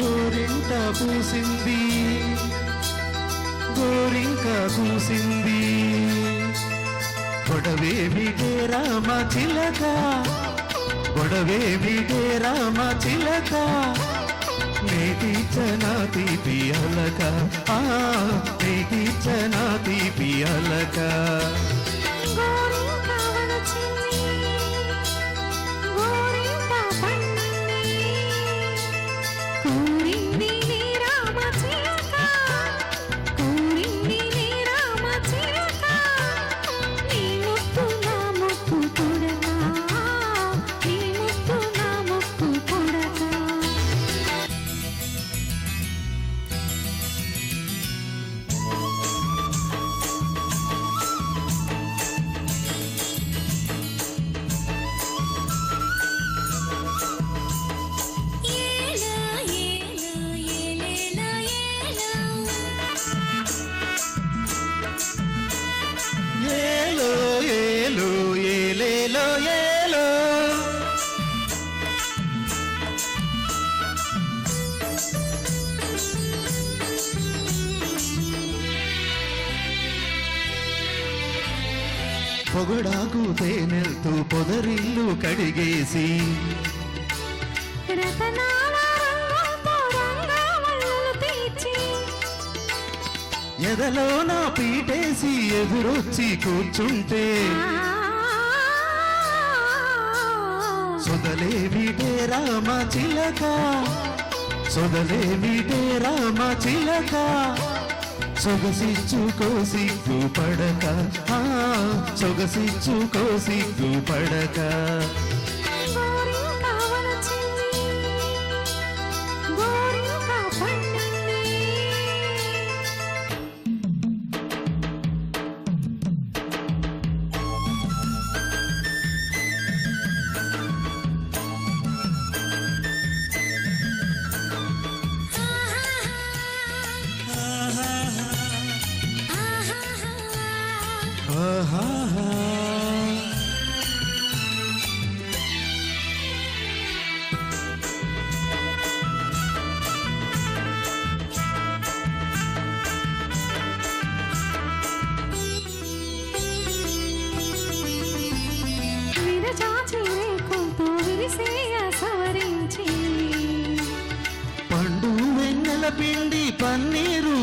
గోరింట పూసింది గోరింక కూసింది. గొడవేమిటే రామ చిలక? గొడవేమిటే రామ చిలక? నేటి చనాతి పియలక ఆ నేటి చనాతి తీపి పొగడాకు తేనెల్తూ పొదరిల్లు కడిగేసి ఎదలో నా పీటేసి ఎదురొచ్చి కూర్చుంటే సొదలే విడే రామ చిలక సొదలే విడే రామ చిలక. సొగసిచ్చుకో సిగ్గు పడక ఆ, సొగసిచ్చుకో సిగ్గు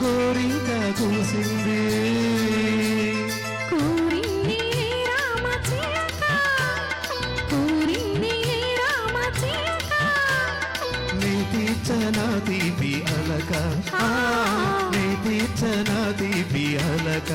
చిలక నీ తీర్చనా తీపి అలక. నీ తీర్చనా తీపి అలక.